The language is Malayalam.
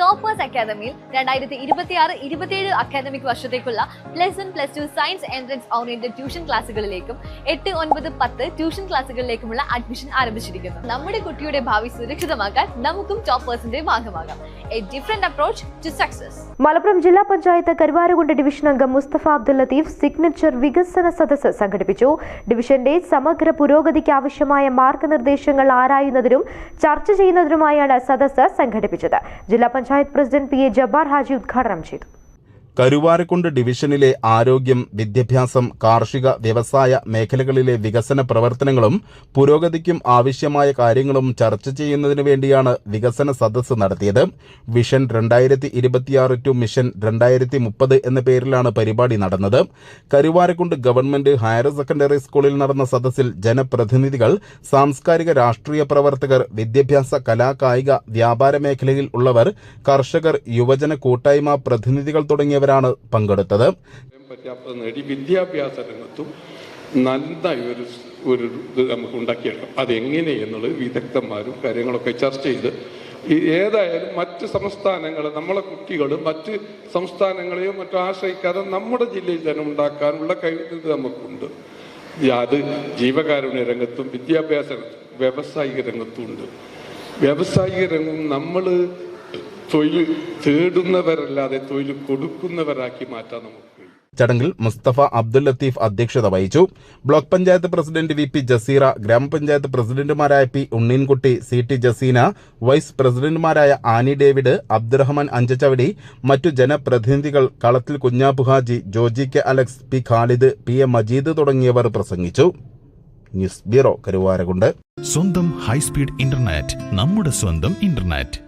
ടോപ്പേഴ്സ് അക്കാദമിയിൽ രണ്ടായിരത്തി ഇരുപത്തിയാറ് ഇരുപത്തിയേഴ് അക്കാദമിക് വർഷത്തേക്കുള്ള plus one plus two science entrance oriented tuition ക്ലാസ്സുകളിലേക്കും എട്ട് ഒൻപത് പത്ത് ട്യൂഷൻ ക്ലാസ്സുകളിലേക്കുമുള്ള അഡ്മിഷൻ ആരംഭിച്ചിരിക്കുന്നു. നമ്മുടെ കുട്ടിയുടെ ഭാവി സുരക്ഷിതമാക്കാൻ നമുക്കും ടോപ്പേഴ്സിന്റെ ഭാഗമാകാം. A different approach to success Malappuram ജില്ലാ പഞ്ചായത്ത് കരുവാരകുണ്ട് ഡിവിഷൻ അംഗം മുസ്തഫ അബ്ദുൽ ലത്തീഫ് സിഗ്നേച്ചർ വികസന സദസ്സ് സംഘടിപ്പിച്ചു. ഡിവിഷന്റെ സമഗ്ര പുരോഗതിക്ക് ആവശ്യമായ മാർഗനിർദ്ദേശങ്ങൾ ആരായുന്നതിനും ചർച്ച ചെയ്യുന്നതിനുമായാണ് സദസ്സ് സംഘടിപ്പിച്ചത്. ജില്ലാ president P A Jabbar Haji ഉദ്ഘാടനം ചെയ്തു കരുവാരക്കുണ്ട് ഡിവിഷനിലെ ആരോഗ്യം വിദ്യാഭ്യാസം കാർഷിക വ്യവസായ മേഖലകളിലെ വികസന പ്രവർത്തനങ്ങളും പുരോഗതിക്കും ആവശ്യമായ കാര്യങ്ങളും ചർച്ച ചെയ്യുന്നതിനു വേണ്ടിയാണ് വികസന സദസ്സ് നടത്തിയത്. വിഷൻ രണ്ടായിരത്തി ഇരുപത്തിയാറ് ടു മിഷൻ രണ്ടായിരത്തി മുപ്പത് എന്ന പേരിലാണ് പരിപാടി നടന്നത്. കരുവാരക്കുണ്ട് ഗവൺമെന്റ് ഹയർ സെക്കൻഡറി സ്കൂളിൽ നടന്ന സദസ്സിൽ ജനപ്രതിനിധികൾ സാംസ്കാരിക രാഷ്ട്രീയ പ്രവർത്തകർ വിദ്യാഭ്യാസ കലാ കായിക വ്യാപാര മേഖലയിൽ ഉള്ളവർ കർഷകർ യുവജന കൂട്ടായ്മ പ്രതിനിധികൾ തുടങ്ങിയവരാണ് പങ്കെടുത്തത്. നേടി വിദ്യാഭ്യാസ രംഗത്തും നന്നായി ഒരു നമുക്ക് ഉണ്ടാക്കിയെടുക്കാം. അതെങ്ങനെ എന്നുള്ളത് വിദഗ്ധന്മാരും കാര്യങ്ങളൊക്കെ ചർച്ച ചെയ്ത് ഏതായാലും മറ്റ് സംസ്ഥാനങ്ങൾ നമ്മളെ കുട്ടികൾ മറ്റ് സംസ്ഥാനങ്ങളെയോ മറ്റോ ആശ്രയിക്കാതെ നമ്മുടെ ജില്ലയിൽ തന്നെ ഉണ്ടാക്കാനുള്ള കഴിവ് നമുക്കുണ്ട്. അത് ജീവകാരുണ്യ രംഗത്തും വിദ്യാഭ്യാസ വ്യാവസായിക രംഗത്തും ഉണ്ട്. വ്യാവസായിക രംഗം നമ്മൾ തൊഴിൽ തേടുന്നവരല്ലാതെ തൊഴിൽ കൊടുക്കുന്നവരാക്കി മാറ്റാൻ നമുക്ക് ചടങ്ങിൽ മുസ്തഫ അബ്ദുൽ ലത്തീഫ് അധ്യക്ഷത വഹിച്ചു. Block panchayat president V P Jaseera ഗ്രാമപഞ്ചായത്ത് പ്രസിഡന്റുമാരായ P Unneenkutty C T Jaseena vice പ്രസിഡന്റുമാരായ ആനി ഡേവിഡ് അബ്ദുറഹ്മാൻ അഞ്ചച്ചവടി മറ്റു ജനപ്രതിനിധികൾ Kalathil Kunhappu Haji Joji K Alex P Khalid P A Majeed തുടങ്ങിയവർ പ്രസംഗിച്ചു. News bureau Karuvarakund. സ്വന്തം ഹൈസ്പീഡ് ഇന്റർനെറ്റ് നമ്മുടെ സ്വന്തം ഇന്റർനെറ്റ്.